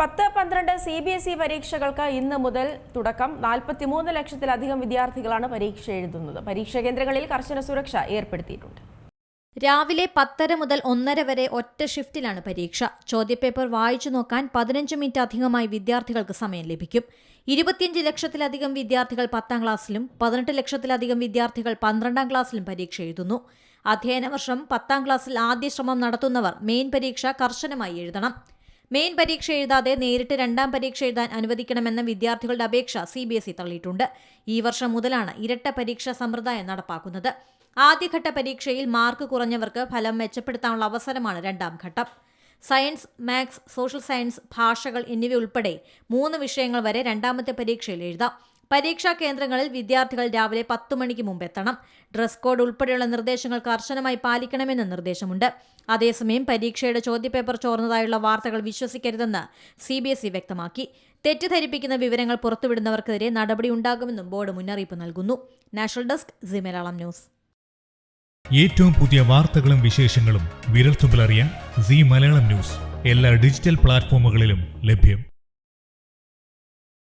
പത്ത് പന്ത്രണ്ട് C B S E പരീക്ഷകൾക്ക് ഇന്ന് മുതൽ തുടക്കം. നാൽപ്പത്തിമൂന്ന് ലക്ഷത്തിലധികം വിദ്യാർത്ഥികളാണ് പരീക്ഷ എഴുതുന്നത്. പരീക്ഷാ കേന്ദ്രങ്ങളിൽ കർശന സുരക്ഷ ഏർപ്പെടുത്തിയിട്ടുണ്ട്. രാവിലെ പത്തര മുതൽ ഒന്നര വരെ ഒറ്റ ഷിഫ്റ്റിലാണ് പരീക്ഷ. ചോദ്യപേപ്പർ വായിച്ചു നോക്കാൻ പതിനഞ്ച് മിനിറ്റ് അധികമായി വിദ്യാർത്ഥികൾക്ക് സമയം ലഭിക്കും. ഇരുപത്തിയഞ്ച് ലക്ഷത്തിലധികം വിദ്യാർത്ഥികൾ പത്താം ക്ലാസ്സിലും പതിനെട്ട് ലക്ഷത്തിലധികം വിദ്യാർത്ഥികൾ പന്ത്രണ്ടാം ക്ലാസ്സിലും പരീക്ഷ എഴുതുന്നു. അധ്യയന വർഷം പത്താം ക്ലാസ്സിൽ ആദ്യ ശ്രമം നടത്തുന്നവർ മെയിൻ പരീക്ഷ കർശനമായി എഴുതണം. മെയിൻ പരീക്ഷ എഴുതാതെ നേരിട്ട് രണ്ടാം പരീക്ഷ എഴുതാൻ അനുവദിക്കണമെന്ന വിദ്യാർത്ഥികളുടെ അപേക്ഷ സി ബി എസ് ഇ തള്ളിയിട്ടുണ്ട്. ഈ വർഷം മുതലാണ് ഇരട്ട പരീക്ഷാ സമ്പ്രദായം നടപ്പാക്കുന്നത്. ആദ്യഘട്ട പരീക്ഷയിൽ മാർക്ക് കുറഞ്ഞവർക്ക് ഫലം മെച്ചപ്പെടുത്താനുള്ള അവസരമാണ് രണ്ടാം ഘട്ടം. സയൻസ് മാത്സ് സോഷ്യൽ സയൻസ് ഭാഷകൾ എന്നിവ ഉൾപ്പെടെ മൂന്ന് വിഷയങ്ങൾ വരെ രണ്ടാമത്തെ പരീക്ഷയിൽ എഴുതാം. പരീക്ഷാ കേന്ദ്രങ്ങളിൽ വിദ്യാർത്ഥികൾ രാവിലെ പത്ത് മണിക്ക് മുമ്പ് എത്തണം. ഡ്രസ് കോഡ് ഉൾപ്പെടെയുള്ള നിർദ്ദേശങ്ങൾ കർശനമായി പാലിക്കണമെന്ന് നിർദ്ദേശമുണ്ട്. അതേസമയം പരീക്ഷയുടെ ചോദ്യപേപ്പർ ചോർന്നതായുള്ള വാർത്തകൾ വിശ്വസിക്കരുതെന്ന് സി ബി എസ് ഇ വ്യക്തമാക്കി. തെറ്റിദ്ധരിപ്പിക്കുന്ന വിവരങ്ങൾ പുറത്തുവിടുന്നവർക്കെതിരെ നടപടിയുണ്ടാകുമെന്നും ബോർഡ് മുന്നറിയിപ്പ് നൽകുന്നു. National desk C Malayalam news. ഏറ്റവും പുതിയ വാർത്തകളും വിശേഷങ്ങളും വിരൽത്തുമ്പിലറിയാൻ സി മലയാളം ന്യൂസ്. എല്ലാ ഡിജിറ്റൽ പ്ലാറ്റ്ഫോമുകളിലും ലഭ്യം.